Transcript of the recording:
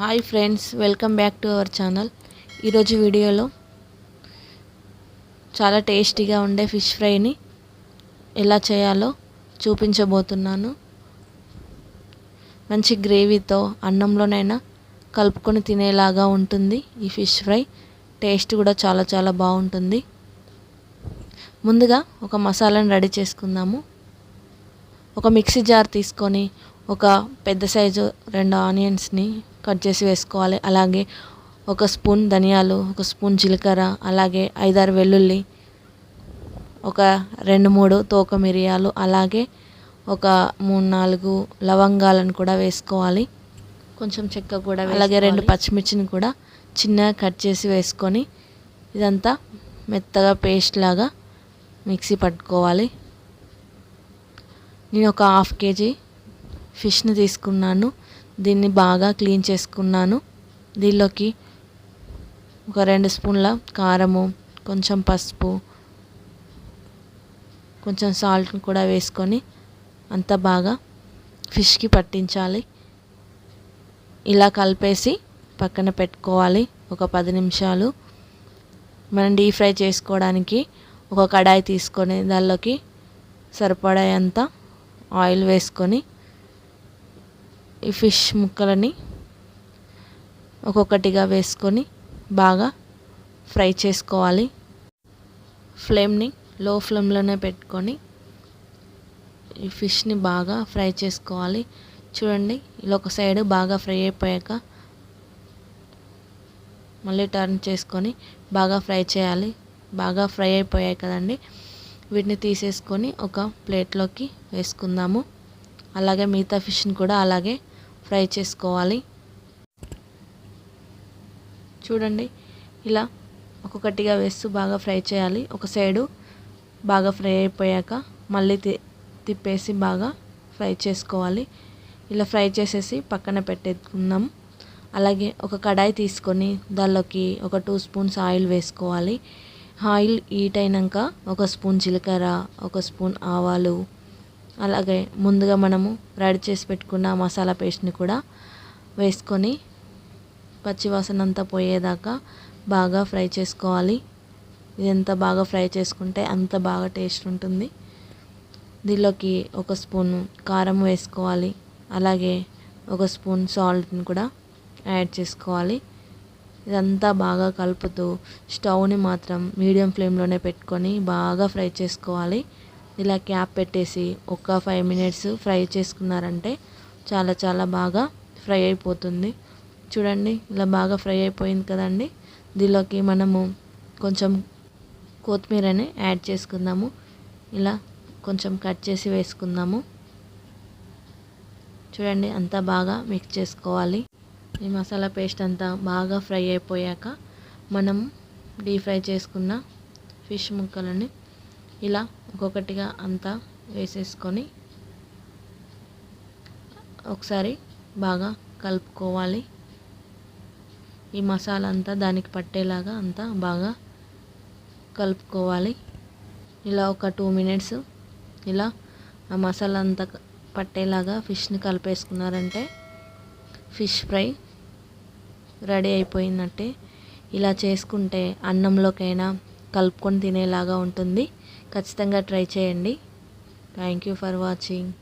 Hi friends welcome back to our channel. ఈరోజు వీడియోలో చాలా టేస్టీగా ఉండే ఫిష్ ఫ్రైని ఎలా చేయాలో చూపించబోతున్నాను. మంచి గ్రేవీతో అన్నంలోనైనా కలుపుకొని తినేలాగా ఉంటుంది ఈ ఫిష్ ఫ్రై. టేస్ట్ కూడా చాలా చాలా బాగుంటుంది. ముందుగా ఒక మసాలాను రెడీ చేసుకుందాము. ఒక మిక్సీ జార్ తీసుకొని ఒక పెద్ద సైజు రెండు ఆనియన్స్ని కట్ చేసి వేసుకోవాలి. అలాగే ఒక స్పూన్ ధనియాలు ఒక స్పూన్ జీలకర్ర అలాగే ఐదారు వెల్లుల్లి ఒక రెండు మూడు తోక మిరియాలు అలాగే ఒక మూడు నాలుగు లవంగాలను కూడా వేసుకోవాలి. కొంచెం చెక్క కూడా అలాగే రెండు పచ్చిమిర్చిని కూడా చిన్నగా కట్ చేసి వేసుకొని ఇదంతా మెత్తగా పేస్ట్ లాగా మిక్సీ పట్టుకోవాలి. నేను ఒక హాఫ్ కేజీ ఫిష్ని తీసుకున్నాను. దీన్ని బాగా క్లీన్ చేసుకున్నాను. దీనిలోకి ఒక రెండు స్పూన్ల కారము కొంచెం పసుపు కొంచెం సాల్ట్ని కూడా వేసుకొని అంత బాగా ఫిష్కి పట్టించాలి. ఇలా కలిపేసి పక్కన పెట్టుకోవాలి ఒక పది నిమిషాలు. మనం డీప్ ఫ్రై చేసుకోవడానికి ఒక కడాయి తీసుకొని దానిలోకి సరిపడేంత ఆయిల్ వేసుకొని ఈ ఫిష్ ముక్కలని ఒక్కొక్కటిగా వేసుకొని బాగా ఫ్రై చేసుకోవాలి. ఫ్లేమ్ని లో ఫ్లేమ్లోనే పెట్టుకొని ఈ ఫిష్ని బాగా ఫ్రై చేసుకోవాలి. చూడండి ఇలా ఒక సైడ్ బాగా ఫ్రై అయిపోయాక మళ్ళీ టర్న్ చేసుకొని బాగా ఫ్రై చేయాలి. బాగా ఫ్రై అయిపోయాయి కదండి. వీటిని తీసేసుకొని ఒక ప్లేట్లోకి వేసుకుందాము. అలాగే మిగతా ఫిష్ని కూడా అలాగే ఫ్రై చేసుకోవాలి. చూడండి ఇలా ఒక్కొక్కటిగా వేస్తూ బాగా ఫ్రై చేయాలి. ఒక సైడు బాగా ఫ్రై అయిపోయాక మళ్ళీ తిప్పేసి బాగా ఫ్రై చేసుకోవాలి. ఇలా ఫ్రై చేసేసి పక్కన పెట్టేసుకుందాం. అలాగే ఒక కడాయి తీసుకొని దానిలోకి ఒక టూ స్పూన్స్ ఆయిల్ వేసుకోవాలి. ఆయిల్ హీట్ అయినాక ఒక స్పూన్ జీలకర్ర ఒక స్పూన్ ఆవాలు అలాగే ముందుగా మనము రెడీ చేసి పెట్టుకున్న మసాలా పేస్ట్ని కూడా వేసుకొని పచ్చివాసన అంతా పోయేదాకా బాగా ఫ్రై చేసుకోవాలి. ఇది ఎంత బాగా ఫ్రై చేసుకుంటే అంత బాగా టేస్ట్ ఉంటుంది. దీనిలోకి ఒక స్పూన్ కారం వేసుకోవాలి. అలాగే ఒక స్పూన్ సాల్ట్ని కూడా యాడ్ చేసుకోవాలి. ఇదంతా బాగా కలుపుతూ స్టవ్ని మాత్రం మీడియం ఫ్లేమ్లోనే పెట్టుకొని బాగా ఫ్రై చేసుకోవాలి. ఇలా క్యాప్ పెట్టేసి ఒక ఫైవ్ మినిట్స్ ఫ్రై చేసుకున్నారంటే చాలా చాలా బాగా ఫ్రై అయిపోతుంది. చూడండి ఇలా బాగా ఫ్రై అయిపోయింది కదండి. దీనిలోకి మనము కొంచెం కొత్తిమీరని యాడ్ చేసుకుందాము. ఇలా కొంచెం కట్ చేసి వేసుకుందాము. చూడండి అంతా బాగా మిక్స్ చేసుకోవాలి. ఈ మసాలా పేస్ట్ అంతా బాగా ఫ్రై అయిపోయాక మనం డీప్ ఫ్రై చేసుకున్న ఫిష్ ముక్కలని ఇలా ఒక్కొక్కటిగా అంతా వేసేసుకొని ఒకసారి బాగా కలుపుకోవాలి. ఈ మసాలా అంతా దానికి పట్టేలాగా అంతా బాగా కలుపుకోవాలి. ఇలా ఒక టూ మినిట్స్ ఇలా ఆ మసాలా అంతా పట్టేలాగా ఫిష్ని కలిపేసుకున్నారంటే ఫిష్ ఫ్రై రెడీ అయిపోయినట్టే. ఇలా చేసుకుంటే అన్నంలోకైనా కలుపుకొని తినేలాగా ఉంటుంది. ఖచ్చితంగా ట్రై చేయండి. Thank you for watching